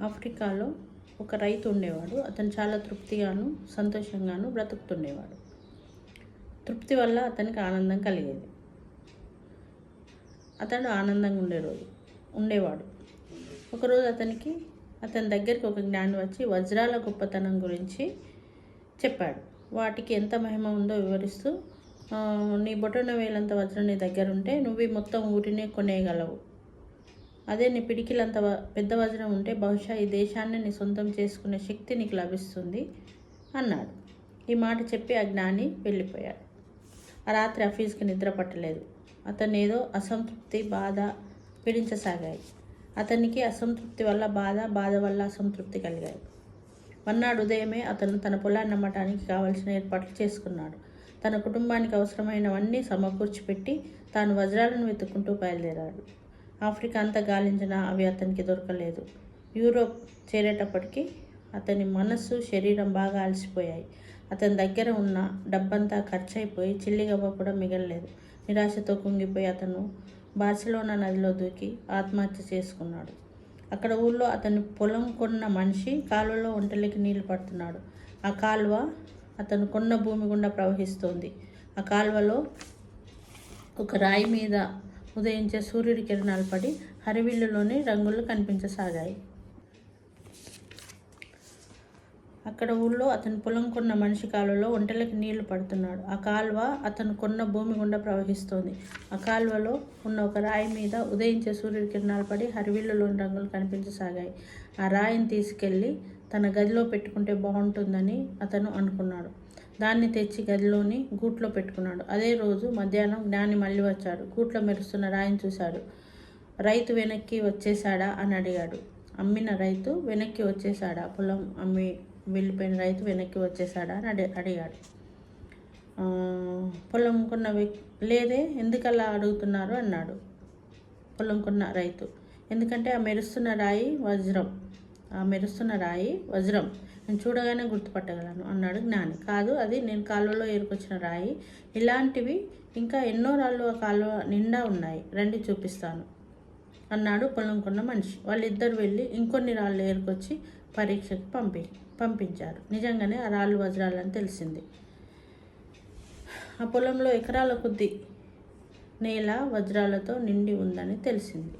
ఆఫ్రికాలో ఒక రైతు ఉండేవాడు. అతను చాలా తృప్తిగాను సంతోషంగాను బ్రతుకుతుండేవాడు. తృప్తి వల్ల అతనికి ఆనందం కలిగేది. అతడు ఆనందంగా ఉండే రోజు ఉండేవాడు. ఒకరోజు అతనికి అతని దగ్గరికి ఒక జ్ఞాని వచ్చి వజ్రాల గొప్పతనం గురించి చెప్పాడు. వాటికి ఎంత మహిమ ఉందో వివరిస్తూ నీ బొటన వేలంత వజ్రం నీ దగ్గర ఉంటే నువ్వు మొత్తం ఊరినే కొనేయగలవు. అదే నీ పిడికిలంత వ- పెద్ద వజ్రం ఉంటే బహుశా ఈ దేశాన్ని నీ సొంతం చేసుకునే శక్తి నీకు లభిస్తుంది అన్నాడు. ఈ మాట చెప్పి ఆ జ్ఞాని వెళ్ళిపోయాడు. ఆ రాత్రి అఫీజ్కి నిద్ర పట్టలేదు. అతన్ని ఏదో అసంతృప్తి బాధ పీడించసాగాయి అతనికి అసంతృప్తి వల్ల బాధ బాధ వల్ల అసంతృప్తి కలిగాయి. మన్నాడు ఉదయమే అతను తన పొలాన్ని అమ్మటానికి కావలసిన ఏర్పాట్లు చేసుకున్నాడు. తన కుటుంబానికి అవసరమైనవన్నీ సమకూర్చి పెట్టి తాను వజ్రాలను వెతుక్కుంటూ బయలుదేరాడు. ఆఫ్రికా అంతా గాలించినా అవి అతనికి దొరకలేదు. యూరోప్ చేరేటప్పటికి అతని మనస్సు శరీరం బాగా అలసిపోయాయి. అతని దగ్గర ఉన్న డబ్బంతా ఖర్చు అయిపోయి చిల్లిగవ్వ కూడా మిగలలేదు. నిరాశతో కుంగిపోయి అతను బార్సిలోనా నదిలో దూకి ఆత్మహత్య చేసుకున్నాడు. అక్కడ ఊళ్ళో అతని పొలం కొన్న మనిషి కాలువలో ఒంటలికి నీళ్ళు పడుతున్నాడు. ఆ కాలువ అతను కొన్న భూమి గుండా ప్రవహిస్తోంది. ఆ కాలువలో ఒక రాయి మీద ఉదయించే సూర్యుడి కిరణాలు పడి హరివిల్లులోని రంగులు కనిపించసాగాయి. అక్కడ ఊళ్ళో అతను పొలం కొన్న మనిషి కాలువలో ఒంటెలకి నీళ్ళు పడుతున్నాడు. ఆ కాలువ అతను కొన్న భూమి గుండా ప్రవహిస్తోంది. ఆ కాలువలో ఉన్న ఒక రాయి మీద ఉదయించే సూర్యుడి కిరణాలు పడి హరివిల్లులోని రంగులు కనిపించసాగాయి. ఆ రాయిని తీసుకెళ్ళి తన గదిలో పెట్టుకుంటే బాగుంటుందని అతను అనుకున్నాడు. దాన్ని తెచ్చి గదిలోని గూట్లో పెట్టుకున్నాడు. అదే రోజు మధ్యాహ్నం జ్ఞాని మళ్ళీ వచ్చాడు. గూట్లో మెరుస్తున్న రాయిని చూశాడు. రైతు వెనక్కి వచ్చేసాడా అని అడిగాడు. అమ్మిన రైతు వెనక్కి వచ్చేసాడా పొలం అమ్మి వెళ్ళిపోయిన రైతు వెనక్కి వచ్చేసాడా అని అడి అడిగాడు. పొలం కొన్న వ్యక్తి లేదే ఎందుకలా అడుగుతున్నారు? అన్నాడు. పొలం కొన్న రైతు. ఎందుకంటే ఆ మెరుస్తున్న రాయి వజ్రం. ఆ మెరుస్తున్న రాయి వజ్రం. నేను చూడగానే గుర్తుపట్టగలను అన్నాడు జ్ఞాని. కాదు అది నేను కాలువలో ఏరుకొచ్చిన రాయి. ఇలాంటివి ఇంకా ఎన్నో రాళ్ళు ఆ కాలువ నిండా ఉన్నాయి. రండి చూపిస్తాను అన్నాడు పొలం కొన్న మనిషి. వాళ్ళిద్దరు వెళ్ళి ఇంకొన్ని రాళ్ళు ఏరుకొచ్చి పరీక్షకు పంపి పంపించారు. నిజంగానే ఆ రాళ్ళు వజ్రాలని తెలిసింది. ఆ పొలంలో ఎకరాల కొద్ది నేల వజ్రాలతో నిండి ఉందని తెలిసింది.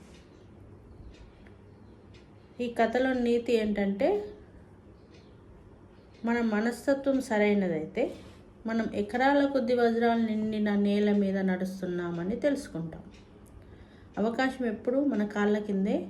ఈ కథలో నీతి ఏంటంటే మన మనస్తత్వం సరైనదైతే మనం ఎకరాల కొద్ది వజ్రాలు నిండిన నేల మీద నడుస్తున్నామని తెలుసుకుంటాం. అవకాశం ఎప్పుడు మన కాళ్ళ కిందే